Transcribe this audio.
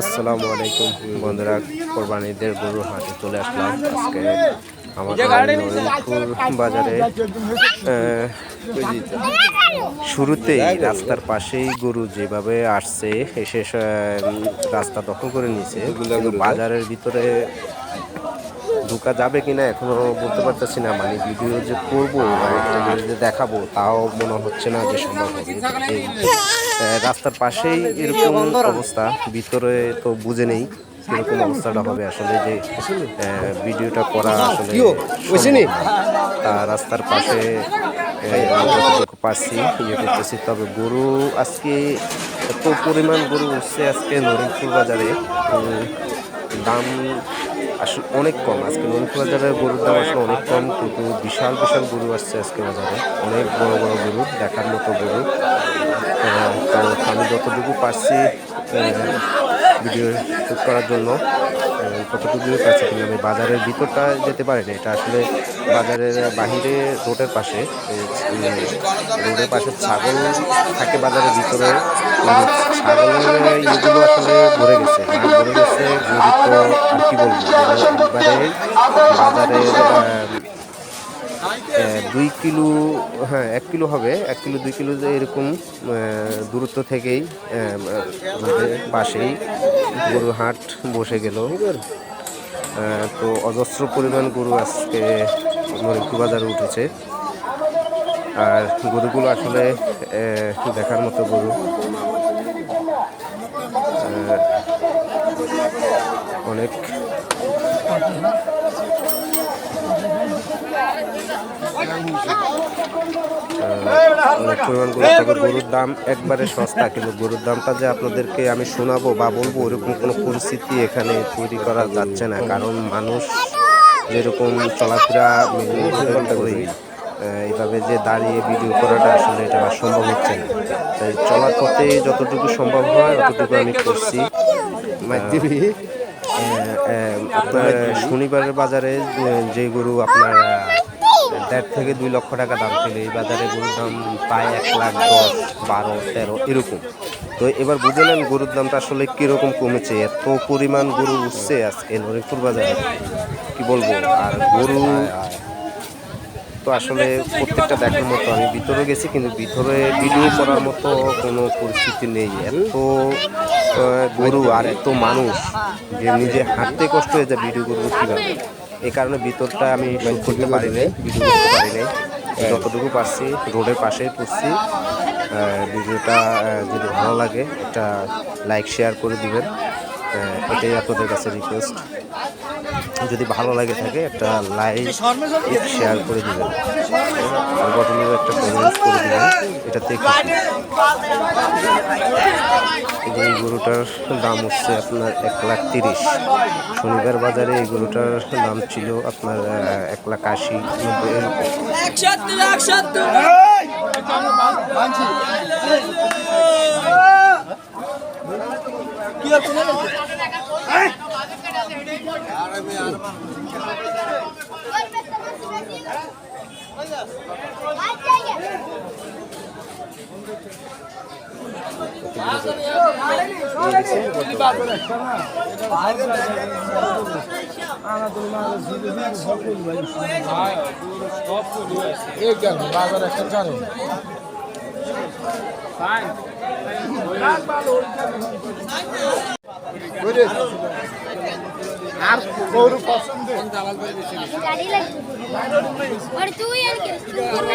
আসসালামু আলাইকুম বন্ধুরা, কোরবানিদের গরু হাটে চলে আসলাম। আজকে আমাদের নরমপুর বাজারে শুরুতেই রাস্তার পাশেই গরু যেভাবে আসছে, এসে রাস্তা দখল করে নিয়েছে। বাজারের ভিতরে ঢোকা যাবে কিনা এখনও বলতে পারতেছি না। মানে ভিডিও যে করব একটা জিনিস যে দেখাবো তাও মনে হচ্ছে না যে সম্ভব হবে। রাস্তার পাশেই এরকম অবস্থা। ভিতরে তো বুঝে নেই কীরকম অবস্থাটা হবে আসলে যে ভিডিওটা করা আসলে। তা রাস্তার পাশে পারছি ইয়ে করতেছি। তবে গরু আজকে এত পরিমাণ গরু উঠছে আজকে নরিমপুর বাজারে দাম আসলে অনেক কম। আজকে নরিমপুর বাজারের গরুর দাম আসলে অনেক কম, কিন্তু বিশাল বিশাল গরু আসছে আজকে বাজারে। অনেক বড় বড় গরু, দেখার মতো গরু। তো আমি যতটুকু পারছি ভিডিও শ্যুট করার জন্য কতটুকু পারছি, কিন্তু আমি বাজারের ভিতরটা যেতে পারিনি। এটা আসলে বাজারের বাহিরে রোডের পাশে রোডের পাশে ছাগল থাকে বাজারের ভিতরে। কিন্তু ছাগলের ইয়েগুলো আসলে ভরে গেছে। ভরে গেছে গরু তো আর কি বলব একবারে বাজারের আহ, আহ, দুই কিলো হ্যাঁ এক কিলো হবে এক কিলো দুই কিলো যে এরকম দূরত্ব থেকেই পাশেই গরু হাট বসে গেল। তো অজস্র পরিমাণ গরু আজকে মরিকু বাজারে উঠেছে। আর গরুগুলো আসলে দেখার মতো গরু। অনেক অনেক পরিমাণ গরু গরুর দাম একবারে সস্তা, কিন্তু গরুর দামটা যে আপনাদেরকে আমি শোনাবো বা বলব, ওরকম কোনো পরিস্থিতি এখানে তৈরি করা যাচ্ছে না, কারণ মানুষ যেরকম চলাফেরা করে এইভাবে যে দাঁড়িয়ে ভিডিও করাটা আসলে এটা সম্ভব হচ্ছে না। তাই চলার পথে যতটুকু সম্ভব হয় ততটুকু আমি করছি। আপনার শনিবারের বাজারে যে- যে গরু আপনার দেড় থেকে দুই লক্ষ টাকা দাম ছিল এই বাজারে গরুর দাম প্রায় এক লাখ দশ বারো তেরো এরকম। তো এবার বুঝে নেন গরুর দামটা আসলে কীরকম কমেছে, এত পরিমাণ গরু উঠছে আজকে নরিপুর বাজারে, কি বলব? আর গরু, তো আসলে প্রত্যেকটা দেখার মতো আমি ভিতরে গেছি, কিন্তু ভিতরে ভিডিও করার মতো কোনো পরিস্থিতি নেই। এত গরু আর এত মানুষ যে নিজে হাঁটতে কষ্ট হয়ে যায় ভিডিও করব কীভাবে? এই কারণে ভিতরটা আমি করতে পারি নাই ভিডিও করতে পারি নাই যতটুকু পারছি, রোডের পাশেই করছি ভিডিওটা যদি ভালো লাগে, একটা লাইক শেয়ার করে দিবেন। এটাই আপনাদের কাছে রিকোয়েস্ট যদি ভালো লাগে থাকে, একটা লাইক শেয়ার করে দিবেন। একটা কমেন্ট করে দিবেন, এটাতে এই গরুটার দাম হচ্ছে আপনার এক লাখ তিরিশ। শনিবার বাজারে এই গরুটার দাম ছিল আপনার এক লাখ আশি, নব্বই এরকম একসাথে একসাথে গাড়ি লাগবে। আর আর কি? তুই করবে?